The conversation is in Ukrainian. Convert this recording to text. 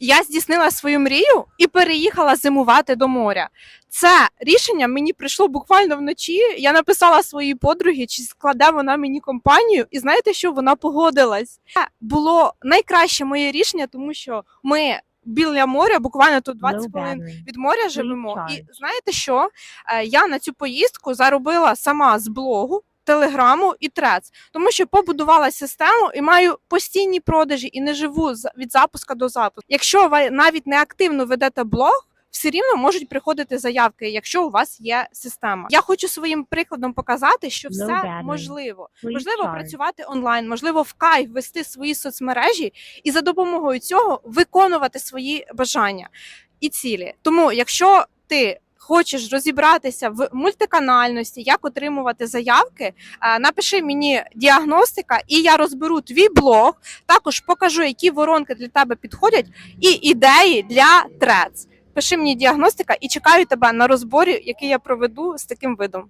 Я здійснила свою мрію і переїхала зимувати до моря. Це рішення мені прийшло буквально вночі. Я написала своїй подругі, чи складе вона мені компанію, і знаєте, що вона погодилась. Це було найкраще моє рішення, тому що ми біля моря, буквально тут 20 хвилин від моря живемо. І знаєте що? Е, Я на цю поїздку заробила сама з блогу. Телеграму і трец, тому що побудувала систему і маю постійні продажі і не живу від запуска до запуску. Якщо ви навіть не активно ведете блог, все рівно можуть приходити заявки, якщо у вас є система. Я хочу своїм прикладом показати, що все можливо. Можливо, працювати онлайн, можливо, в кайф вести свої соцмережі і за допомогою цього виконувати свої бажання і цілі. Тому, якщо ти хочеш розібратися в мультиканальності, як отримувати заявки, е, напиши мені діагностика, і я розберу твій блог. Також покажу, які воронки для тебе підходять, і ідеї для трец. Пиши мені діагностика і чекаю тебе на розборі, який я проведу з таким видом.